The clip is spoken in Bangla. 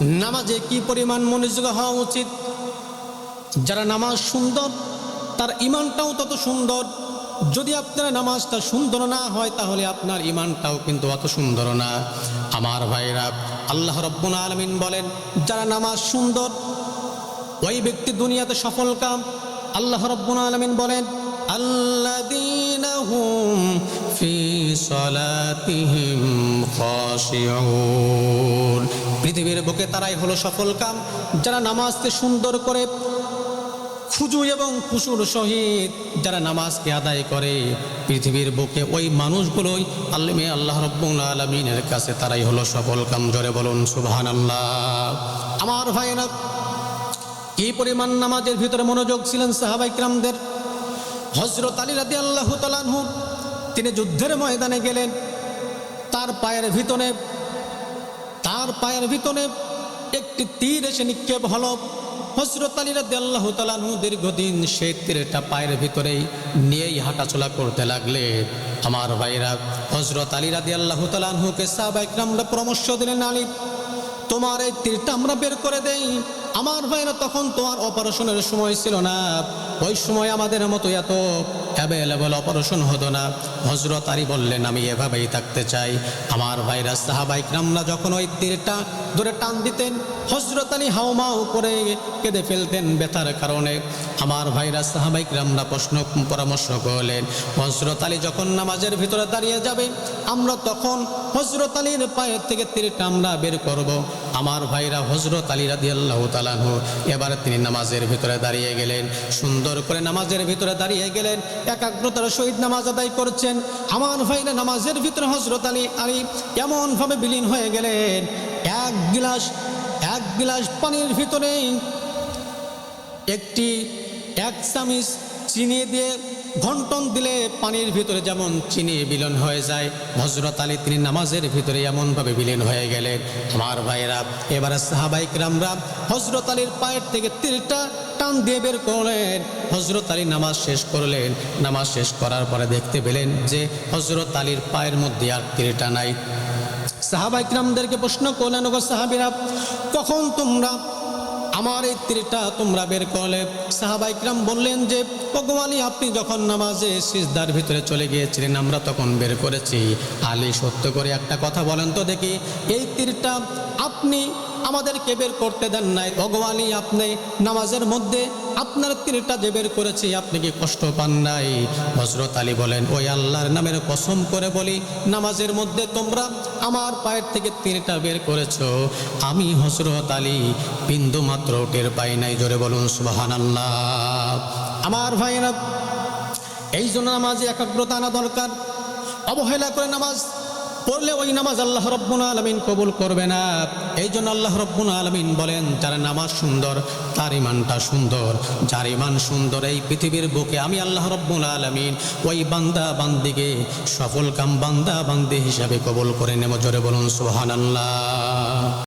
নামাজে কি পরিমাণ মনোযোগ হওয়া উচিত? যারা নামাজ সুন্দর, তার ইমানটাও তত সুন্দর। যদি আপনার নামাজটা সুন্দর না হয়, তাহলে আপনার ইমানটাও কিন্তু অত সুন্দর না। আমার ভাইরা, আল্লাহ রব্বুল আলমিন বলেন, যারা নামাজ সুন্দর, ওই ব্যক্তি দুনিয়াতে সফল কাম। আল্লাহ রব্বুল আলমিন বলেন আল্লা في صلاتهم خاشعون পৃথিবীর বুকে তারাই হলো সফল কাম যারা নামাজকে সুন্দর করে খুজু এবং খুশুর সহিত যারা নামাজকে আদায় করে পৃথিবীর বুকে ওই মানুষগুলোই আল্লামে আল্লাহ রব্বুল আলমিনের কাছে তারাই হলো সফল কাম জোরে বলুন সুবহান আল্লাহ আমার ভাইরা কি পরিমাণ নামাজের ভিতরে মনোযোগ ছিলেন সাহাবাইকরামদের হজরত আলী রাদি আল্লাহ তালানহু তিনি যুদ্ধের ময়দানে গেলেন। তার পায়ের ভিতরে, তার পায়ের ভিতরে একটি তীর এসে নিক্ষেপ হলো। হজরত আলী রাদি আল্লাহ তালানহু দীর্ঘদিন সেই তীরটা পায়ের ভিতরেই নিয়েই হাঁটাচলা করতে লাগলে আমার ভাইরা হজরত রাদি আল্লাহ তালানহুকে সাহবাইকরামরা পরামর্শ দিলেন, আলী, তোমার এই তীরটা আমরা বের করে দেই। আমার ভাইরা তখন তোমার অপারেশনের সময় ছিল না। ওই সময় আমাদের মতো এত অ্যাভেলেবল অপারেশন হতো না। হজরত আলী বললেন, আমি এভাবেই থাকতে চাই। আমার ভাইরা সাহাবাইক রামরা যখন ওই তীরটা ধরে টান দিতেন হজরত আলী হাউমাউ করে কেঁদে ফেলতেন ব্যথার কারণে। আমার ভাইরা সাহাবাইক রামরা প্রশ্ন, পরামর্শ করলেন হজরত আলী যখন নামাজের ভিতরে দাঁড়িয়ে যাবে, আমরা তখন হজরত আলীর পায়ের থেকে তীরটা আমরা বের করব। আমার ভাইরা হজরত আলী রাদি আল্লাহ তালানহু এবার তিনি নামাজের ভিতরে দাঁড়িয়ে গেলেন। সুন্দর করে নামাজের ভিতরে দাঁড়িয়ে গেলেন। একাগ্রতার শহীদ নামাজ আদায় করছেন। হামান ভাইরা নামাজের ভিতরে হজরত আলী আলী এমনভাবে বিলীন হয়ে গেলেন। এক গিলাস এক গিলাস পানির ভিতরেই একটি, এক চামিচ চিনি দিয়ে ঘন্টন দিলে পানির ভিতরে যেমন চিনি বিলীন হয়ে যায় হজরত আলী তিনি নামাজের ভিতরে এমনভাবে বিলীন হয়ে গেলেন। আমার ভাইরা এবারে সাহাবাইক রামরা হজরত আলীর পায়ের থেকে তীরটা টান দিয়ে বের করলেন। হজরত আলী নামাজ শেষ করলেন। নামাজ শেষ করার পরে দেখতে পেলেন যে হজরত আলীর পায়ের মধ্যে আর তীরটা নাই। সাহাবাইকরামদেরকে প্রশ্ন করলেন গো সাহাবিরা কখন তোমরা আমার এই তীরটা তোমরা বের করলে। সাহাবাইকরাম বললেন যে, ভগবানই আপনি যখন নামাজে সিজদার ভিতরে চলে গিয়েছিলেন, আমরা তখন বের করেছি। আলী সত্য করে একটা কথা বলেন তো দেখি, এই তীরটা আপনি আমাদেরকে বের করতে দেন নাই। ভগবানই আপনি নামাজের মধ্যে আপনার তীরটা যে বের করেছি, আপনি কি কষ্ট পান নাই? হজরত আলী বলেন ওই আল্লাহর নামের কসম করে বলি, নামাজের মধ্যে তোমরা আমার পায়ের থেকে তীরটা বের করেছ। আমি হজরত আলী বিন্দু মাত্র টের পাই নাই। জোরে বলুন সুবাহান আল্লাহ আমার ভাইরা এই জন্য নামাজে একাগ্রতা আনা দরকার। অবহেলা করে নামাজ পড়লে ওই নামাজ আল্লাহ রব্বুল আলমিন কবুল করবে না। এই জন্য আল্লাহ রব্বুল আলমিন বলেন, যার নামাজ সুন্দর, তার ইমানটা সুন্দর। যার ইমান সুন্দর এই পৃথিবীর বুকে আমি আল্লাহ রব্বুল আলমিন ওই বান্দা বান্দিকে সফল কাম বান্দা বান্দি হিসাবে কবুল করে নেব। জোরে বলুন সোহান আল্লাহ